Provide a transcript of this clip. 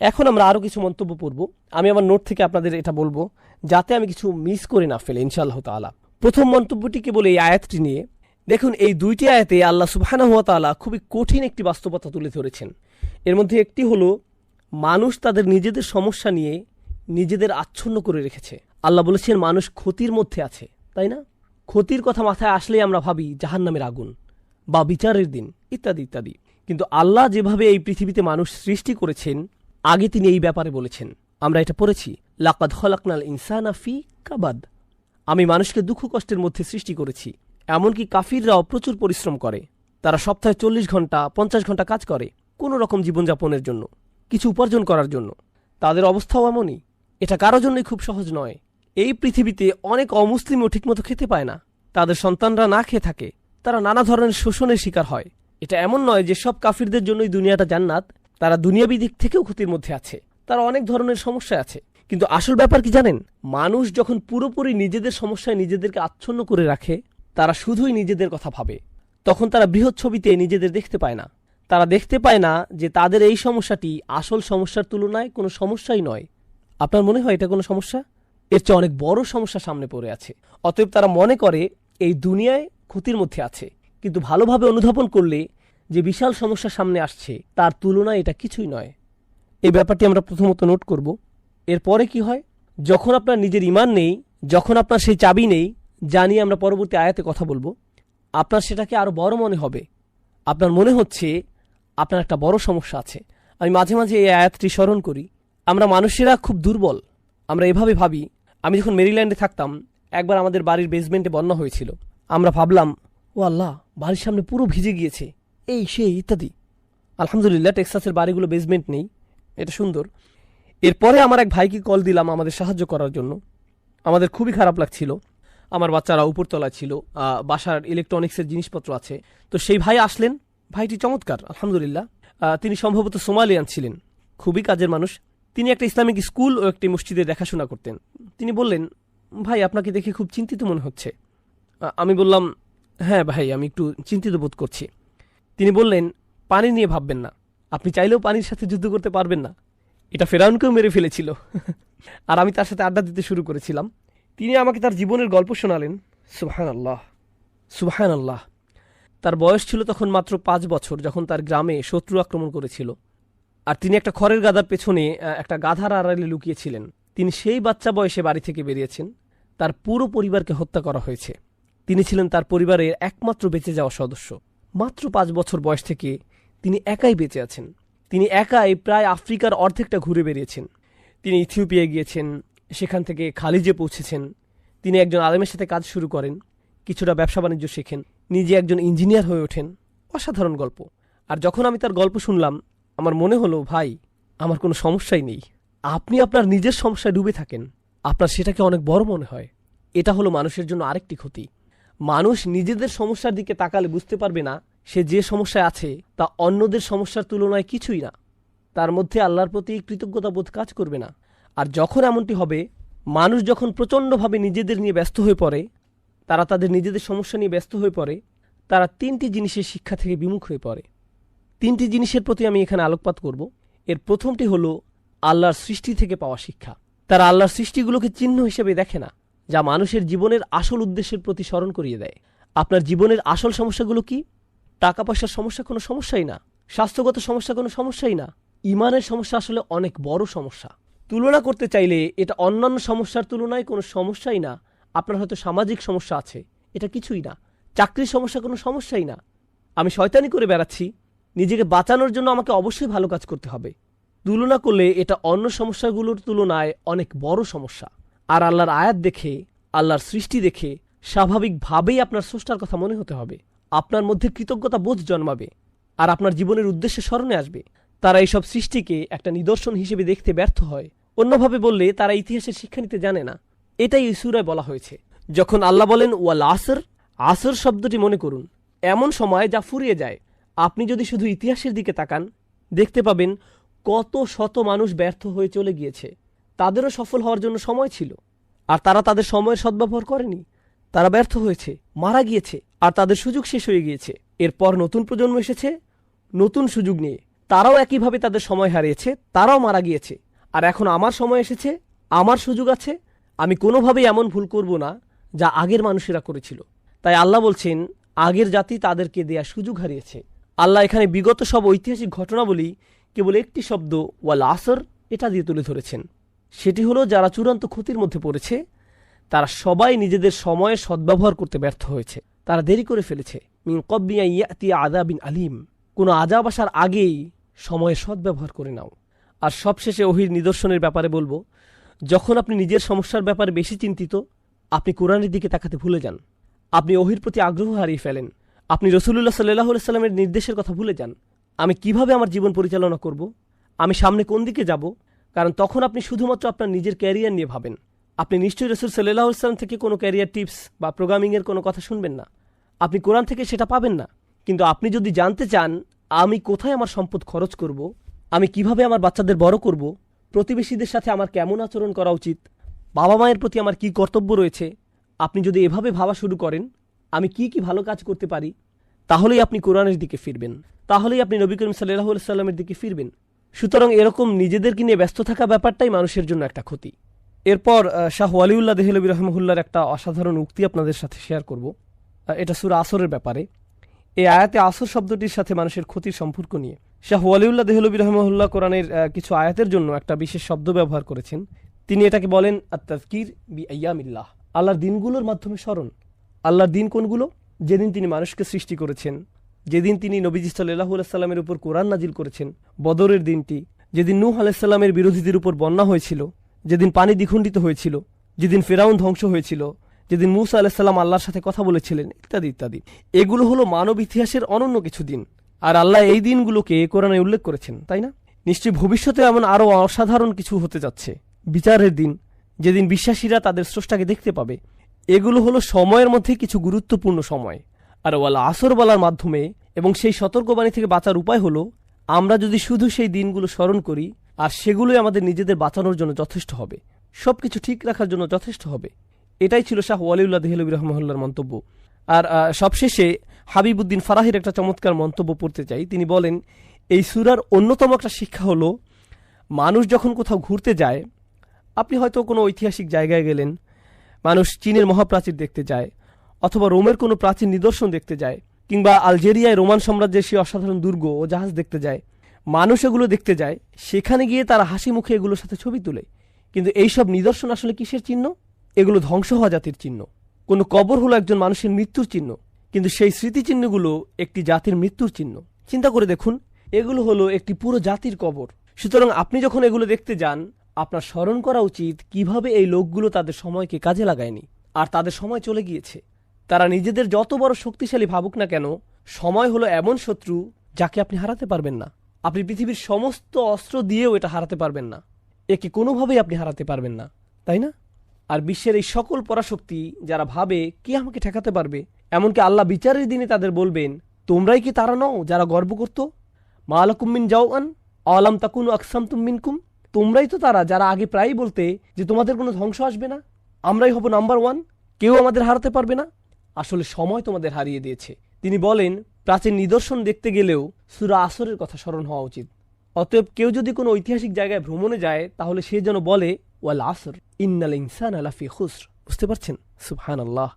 এখন আমরা আরও কিছু মন্তব্য পড়ব। আমি আমার নোট থেকে আপনাদের এটা বলব, যাতে আমি কিছু মিস করে না ফেলে, ইনশাআল্লাহ তাআলা। প্রথম মন্তব্যটি কেবল এই আয়াতটি নিয়ে, দেখুন, এই দুইটি আয়াতে আল্লাহ সুবহানাহু ওয়া তাআলা খুবই কঠিন একটি বাস্তবতা তুলে ধরেছেন। এর মধ্যে একটি হলো, মানুষ তাদের নিজেদের সমস্যা নিয়ে নিজেদের আচ্ছন্ন করে রেখেছে। আল্লাহ বলেছেন, মানুষ ক্ষতির মধ্যে আছে, তাই না? ক্ষতির কথা মাথায় আসলেই আমরা ভাবি জাহান নামের আগুন বা বিচারের দিন, ইত্যাদি ইত্যাদি। কিন্তু আল্লাহ যেভাবে এই পৃথিবীতে মানুষ সৃষ্টি করেছেন আগে তিনি এই ব্যাপারে বলেছেন, আমরা এটা পড়েছি, লাকাদ খলাকনাল ইনসানা ফি কাবাদ। আমি মানুষকে দুঃখ কষ্টের মধ্যে সৃষ্টি করেছি, এমনকি কাফিররাও প্রচুর পরিশ্রম করে। তারা সপ্তাহে চল্লিশ ঘণ্টা, পঞ্চাশ ঘণ্টা কাজ করে, কোনো রকম জীবনযাপনের জন্য, কিছু উপার্জন করার জন্য। তাদের অবস্থাও এমনই, এটা কারও জন্যই খুব সহজ নয়। এই পৃথিবীতে অনেক অমুসলিমও ঠিকমতো খেতে পায় না। তাদের সন্তানরা না খেয়ে থাকে, তারা নানা ধরনের শোষণের শিকার হয়। এটা এমন নয় যে সব কাফিরদের জন্যই দুনিয়াটা জান্নাত তারা দুনিয়াবি দিক থেকেও ক্ষতির মধ্যে আছে। তারা অনেক ধরনের সমস্যা আছে। কিন্তু আসল ব্যাপার কি জানেন? মানুষ যখন পুরোপুরি নিজেদের সমস্যায় নিজেদেরকে আচ্ছন্ন করে রাখে, তারা শুধুই নিজেদের কথা ভাবে। তখন তারা বৃহৎ ছবিতে নিজেদের দেখতে পায় না। তারা দেখতে পায় না যে তাদের এই সমস্যাটি আসল সমস্যার তুলনায় কোনো সমস্যাই নয়। আপনার মনে হয় এটা কোনো সমস্যা? এর চেয়ে অনেক বড় সমস্যা সামনে পড়ে আছে। অতএব তারা মনে করে এই দুনিয়ায় ক্ষতির মধ্যে আছে। কিন্তু ভালোভাবে অনুধাবন করলে যে বিশাল সমস্যা সামনে আসছে, তার তুলনায় এটা কিছুই নয়। এই ব্যাপারটি আমরা প্রথমত নোট করব। এরপরে কি হয়? যখন আপনার নিজের ইমান নেই, যখন আপনার সেই চাবি নেই, যা নিয়ে আমরা পরবর্তী আয়াতে কথা বলব, আপনার সেটাকে আরও বড় মনে হবে। আপনার মনে হচ্ছে আপনার একটা বড় সমস্যা আছে। আমি মাঝে মাঝে এই আয়াতটি স্মরণ করি। আমরা মানুষেরা খুব দুর্বল। আমরা এভাবে ভাবি, আমি যখন মেরিল্যান্ডে থাকতাম, একবার আমাদের বাড়ির বেসমেন্টে বন্যা হয়েছিল। আমরা ভাবলাম, ও আল্লাহ, বাড়ির সামনে পুরো ভিজে গিয়েছে। এই, সেই, ইত্যাদি। আলহামদুলিল্লাহ, টেক্সাসের বাড়িগুলো বেসমেন্ট নেই। এটা সুন্দর। এরপরে আমার এক ভাইকে কল দিলাম আমাদের সাহায্য করার জন্য। আমাদের খুবই খারাপ লাগছিল। আমার বাচ্চারা উপরতলায় ছিল। বাসার ইলেকট্রনিক্সের জিনিসপত্র আছে। তো সেই ভাই আসলেন। ভাইটি চমৎকার, আলহামদুলিল্লাহ। তিনি সম্ভবত সোমালিয়ান ছিলেন। খুবই কাজের মানুষ। তিনি একটা ইসলামিক স্কুল ও একটি মসজিদে দেখাশোনা করতেন। তিনি বললেন, ভাই, আপনাকে দেখে খুব চিন্তিত মনে হচ্ছে। আমি বললাম হ্যাঁ ভাই, আমি একটু চিন্তিত বোধ করছি। তিনি বললেন, পানি নিয়ে ভাববেন না। আপনি চাইলেও পানির সাথে যুদ্ধ করতে পারবেন না। এটা ফেরাউনকেও মেরে ফেলেছিল। আর আমি তার সাথে আড্ডা দিতে শুরু করেছিলাম। তিনি আমাকে তার জীবনের গল্প শোনালেন সুবহান আল্লাহ সুবহান আল্লাহ তার বয়স ছিল তখন মাত্র পাঁচ বছর, যখন তার গ্রামে শত্রু আক্রমণ করেছিল। আর তিনি একটা খড়ের গাদার পেছনে একটা গাধার আড়ালে লুকিয়েছিলেন। তিনি সেই বাচ্চা বয়সে বাড়ি থেকে বেরিয়েছেন। তার পুরো পরিবারকে হত্যা করা হয়েছে। তিনি ছিলেন তার পরিবারের একমাত্র বেঁচে যাওয়া সদস্য। মাত্র পাঁচ বছর বয়স থেকে তিনি একাই বেঁচে আছেন। তিনি একাই প্রায় আফ্রিকার অর্ধেকটা ঘুরে বেরিয়েছেন তিনি ইথিওপিয়ায় গিয়েছেন, সেখান থেকে খালিজে পৌঁছেছেন। তিনি একজন আলেমের সাথে কাজ শুরু করেন, কিছুটা ব্যবসা বাণিজ্য শেখেন, নিজে একজন ইঞ্জিনিয়ার হয়ে ওঠেন। অসাধারণ গল্প। আর যখন আমি তার গল্প শুনলাম, আমার মনে হলো, ভাই, আমার কোনো সমস্যাই নেই। আপনি আপনার নিজের সমস্যায় ডুবে থাকেন। আপনার সেটাকে অনেক বড় মনে হয়। এটা হলো মানুষের জন্য আরেকটি ক্ষতি। মানুষ নিজেদের সমস্যার দিকে তাকালে বুঝতে পারবে না সে যে সমস্যায় আছে তা অন্যদের সমস্যার তুলনায় কিছুই না। তার মধ্যে আল্লাহর প্রতি কৃতজ্ঞতা বোধ কাজ করবে না। আর যখন এমনটি হবে, মানুষ যখন প্রচণ্ডভাবে নিজেদের নিয়ে ব্যস্ত হয়ে পড়ে, তারা তাদের নিজেদের সমস্যা নিয়ে ব্যস্ত হয়ে পড়ে, তারা তিনটি জিনিসের শিক্ষা থেকে বিমুখ হয়ে পড়ে। তিনটি জিনিসের প্রতি আমি এখানে আলোকপাত করব। এর প্রথমটি হলো, আল্লাহর সৃষ্টি থেকে পাওয়া শিক্ষা। তারা আল্লাহর সৃষ্টিগুলোকে চিহ্ন হিসেবে দেখে না। যা মানুষের জীবনের আসল উদ্দেশ্যের প্রতি স্মরণ করিয়ে দেয়। আপনার জীবনের আসল সমস্যাগুলো কি? টাকা পয়সার সমস্যা কোনো সমস্যাই না। স্বাস্থ্যগত সমস্যা কোনো সমস্যাই না। ইমানের সমস্যা আসলে অনেক বড় সমস্যা। তুলনা করতে চাইলে এটা অন্যান্য সমস্যার তুলনায় কোনো সমস্যাই না। আপনার হয়তো সামাজিক সমস্যা আছে। এটা কিছুই না। চাকরির সমস্যা কোনো সমস্যাই না। আমি শয়তানি করে বেড়াচ্ছি। নিজেকে বাঁচানোর জন্য আমাকে অবশ্যই ভালো কাজ করতে হবে। তুলনা করলে এটা অন্য সমস্যাগুলোর তুলনায় অনেক বড় সমস্যা। আর আল্লাহর আয়াত দেখে, আল্লাহর সৃষ্টি দেখে স্বাভাবিকভাবেই আপনার স্রষ্টার কথা মনে হতে হবে। আপনার মধ্যে কৃতজ্ঞতা বোধ জন্মাবে আর আপনার জীবনের উদ্দেশ্যে স্মরণে আসবে। তারা এইসব সৃষ্টিকে একটা নিদর্শন হিসেবে দেখতে ব্যর্থ হয়। অন্যভাবে বললে, তারা ইতিহাসের শিক্ষা নিতে জানে না। এটাই এই সূরায় বলা হয়েছে। যখন আল্লাহ বলেন, ওয়াল আসর আসর শব্দটি মনে করুন। এমন সময় যা ফুরিয়ে যায়। আপনি যদি শুধু ইতিহাসের দিকে তাকান, দেখতে পাবেন কত শত মানুষ ব্যর্থ হয়ে চলে গিয়েছে। তাদেরও সফল হওয়ার জন্য সময় ছিল। আর তারা তাদের সময়ের সদ্ব্যবহার করেনি। তারা ব্যর্থ হয়েছে, মারা গিয়েছে, আর তাদের সুযোগ শেষ হয়ে গিয়েছে। এরপর নতুন প্রজন্ম এসেছে, নতুন সুযোগ নিয়ে। তারাও একইভাবে তাদের সময় হারিয়েছে, তারাও মারা গিয়েছে। আর এখন আমার সময় এসেছে, আমার সুযোগ আছে, আমি কোনোভাবেই এমন ভুল করব না যা আগের মানুষেরা করেছিল। তাই আল্লাহ বলছেন, আগের জাতি তাদেরকে দেয়া সুযোগ হারিয়েছে। আল্লাহ এখানে বিগত সব ঐতিহাসিক ঘটনাবলী কেবল একটি শব্দ, ওয়াল আসর, এটা দিয়ে তুলে ধরেছেন। সেটি হলো যারা চূড়ান্ত ক্ষতির মধ্যে পড়েছে, তারা সবাই নিজেদের সময়ের সদ্ব্যবহার করতে ব্যর্থ হয়েছে। তারা দেরি করে ফেলেছে। মিন কব্বিয়া ইয়াতি আদাবিন আলিম। কোনো আজাব আসার আগেই সময়ের সদ্ব্যবহার করে নাও। আর সবশেষে ওহির নিদর্শনের ব্যাপারে বলব, যখন আপনি নিজের সমস্যার ব্যাপারে বেশি চিন্তিত, আপনি কোরআনের দিকে তাকাতে ভুলে যান। আপনি ওহির প্রতি আগ্রহ হারিয়ে ফেলেন। আপনি রসুল্লাহ সাল্লাহ সাল্লামের নির্দেশের কথা ভুলে যান। আমি কীভাবে আমার জীবন পরিচালনা করব? আমি সামনে কোন দিকে যাব? কারণ তখন আপনি শুধুমাত্র আপনার নিজের ক্যারিয়ার নিয়ে ভাবেন। আপনি নিশ্চয়ই রসুল সাল্লাহ ইসলাম থেকে কোনো ক্যারিয়ার টিপস বা প্রোগ্রামিংয়ের কোনো কথা শুনবেন না। আপনি কোরআন থেকে সেটা পাবেন না। কিন্তু আপনি যদি জানতে চান, আমি কোথায় আমার সম্পদ খরচ করব? আমি কীভাবে আমার বাচ্চাদের বড় করব? প্রতিবেশীদের সাথে আমার কেমন আচরণ করা উচিত? বাবা মায়ের প্রতি আমার কি কর্তব্য রয়েছে? আপনি যদি এভাবে ভাবা শুরু করেন, আমি কি কি ভালো কাজ করতে পারি? তাহলেই আপনি কোরআনের দিকে ফিরবেন। তাহলেই আপনি নবী করিম সাল্লাহ সাল্লামের দিকে ফিরবেন। সুতরাং এরকম নিজেদেরকে নিয়ে ব্যস্ত থাকা ব্যাপারটাই মানুষের জন্য একটা ক্ষতি। এরপর শাহ ওয়ালিউল্লাহ দেহলবী রহমহুল্লার একটা অসাধারণ উক্তি আপনাদের সাথে শেয়ার করব। এটা সুর আসরের ব্যাপারে। এই আয়াতে আসর শব্দটির সাথে মানুষের ক্ষতির সম্পর্ক নিয়ে। শাহ ওয়ালিউল্লাহ দেহলবী রহমহুল্লাহ কোরআনের কিছু আয়াতের জন্য একটা বিশেষ শব্দ ব্যবহার করেছেন। তিনি এটাকে বলেন আত্মাজকির বি আয়ামিল্লাহ আল্লাহর দিনগুলোর মাধ্যমে স্মরণ। আল্লাহর দিন কোনগুলো? যেদিন তিনি মানুষকে সৃষ্টি করেছেন। যেদিন তিনি নবীজি সাল্লাহ সাল্লামের উপর কোরআন নাজিল করেছেন, বদরের দিনটি, যেদিন নূহ আলাইসাল্লামের বিরোধীদের উপর বন্যা হয়েছিল, যেদিন পানি দ্বিখণ্ডিত হয়েছিল, যেদিন ফেরাউন ধ্বংস হয়েছিল, যেদিন মুসা আলাহিসাল্লাম আল্লাহর সাথে কথা বলেছিলেন, ইত্যাদি ইত্যাদি। এগুলো হলো মানব ইতিহাসের অনন্য কিছু দিন। আর আল্লাহ এই দিনগুলোকে কোরআনে উল্লেখ করেছেন, তাই না? নিশ্চয়ই ভবিষ্যতে এমন আরও অসাধারণ কিছু হতে যাচ্ছে। বিচারের দিন, যেদিন বিশ্বাসীরা তাদের স্রষ্টাকে দেখতে পাবে, এগুলো হলো সময়ের মধ্যে কিছু গুরুত্বপূর্ণ সময়। আর ওয়ালা আসর বলার মাধ্যমে এবং সেই সতর্কবাণী থেকে বাঁচার উপায় হলো, আমরা যদি শুধু সেই দিনগুলো স্মরণ করি, আর সেগুলোই আমাদের নিজেদের বাঁচানোর জন্য যথেষ্ট হবে। সব কিছু ঠিক রাখার জন্য যথেষ্ট হবে। এটাই ছিল শাহ ওয়ালিউল্লাহ দেহলবী রহমহল্লার মন্তব্য। আর সবশেষে হাবিবুদ্দিন ফারাহির একটা চমৎকার মন্তব্য পড়তে চাই। তিনি বলেন, এই সুরার অন্যতম একটা শিক্ষা হলো, মানুষ যখন কোথাও ঘুরতে যায়, আপনি হয়তো কোনো ঐতিহাসিক জায়গায় গেলেন, মানুষ চীনের মহাপ্রাচীর দেখতে যায় অথবা রোমের কোনো প্রাচীন নিদর্শন দেখতে যায়, কিংবা আলজেরিয়ায় রোমান সাম্রাজ্যের সেই অসাধারণ দুর্গ ও জাহাজ দেখতে যায়। মানুষ এগুলো দেখতে যায়, সেখানে গিয়ে তারা হাসি মুখে এগুলোর সাথে ছবি তুলে। কিন্তু এইসব নিদর্শন আসলে কিসের চিহ্ন? এগুলো ধ্বংস হওয়া জাতির চিহ্ন। কোনো কবর হলো একজন মানুষের মৃত্যুর চিহ্ন, কিন্তু সেই স্মৃতিচিহ্নগুলো একটি জাতির মৃত্যুর চিহ্ন। চিন্তা করে দেখুন, এগুলো হলো একটি পুরো জাতির কবর। সুতরাং আপনি যখন এগুলো দেখতে যান, আপনার স্মরণ করা উচিত কীভাবে এই লোকগুলো তাদের সময়কে কাজে লাগায়নি, আর তাদের সময় চলে গিয়েছে। তারা নিজেদের যত বড় শক্তিশালী ভাবুক না কেন, সময় হলো এমন শত্রু যাকে আপনি হারাতে পারবেন না। আপনি পৃথিবীর সমস্ত অস্ত্র দিয়েও এটা হারাতে পারবেন না। একে কোনোভাবেই আপনি হারাতে পারবেন না, তাই না? আর বিশ্বের এই সকল পরাশক্তি যারা ভাবে কে আমাকে ঠেকাতে পারবে, এমনকি আল্লাহ বিচারের দিনে তাদের বলবেন, তোমরাই কি তারা নও যারা গর্ব করত? মালাকুম্মিন জাওয়ান আলাম তাকুন আকসাম তুমিনকুম তোমরাই তো তারা যারা আগে প্রায়ই বলতে যে তোমাদের কোনো ধ্বংস আসবে না। আমরাই হব নাম্বার ওয়ান, কেউ আমাদের হারাতে পারবে না। আসলে সময় তোমাদের হারিয়ে দিয়েছে। তিনি বলেন, প্রাচীন নিদর্শন দেখতে গেলেও সুরা আসরের কথা স্মরণ হওয়া উচিত। অতএব কেউ যদি কোনো ঐতিহাসিক জায়গায় ভ্রমণে যায়, তাহলে সে যেন বলে, ওয়াল আসর, ইন্নাল ইনসান আলাফি খুসর। বুঝতে পারছেন? সুবহান আল্লাহ